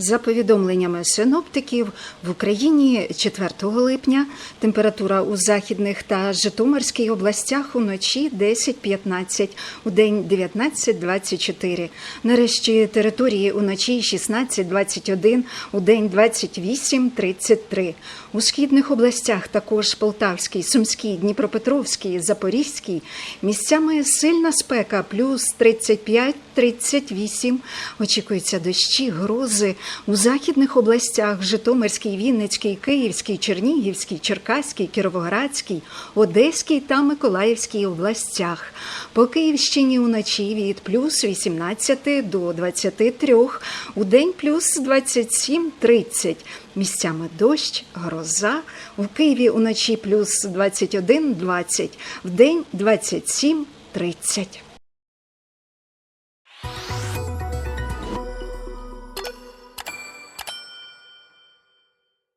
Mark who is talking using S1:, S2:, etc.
S1: За повідомленнями синоптиків, в Україні 4 липня температура у західних та Житомирській областях уночі 10-15, у день 19-24. Нарешті території уночі 16-21, у день 28-33. У східних областях також Полтавській, Сумській, Дніпропетровській, Запорізькій місцями сильна спека плюс 35-38. Очікуються дощі, грози у західних областях Житомирській, Вінницькій, Київській, Чернігівській, Черкаській, Кіровоградській, Одеській та Миколаївській областях. По Київщині уночі від плюс 18 до 23, у день плюс 27-30. Місцями дощ, гроза. У Києві уночі плюс 21-20, в день 27-30.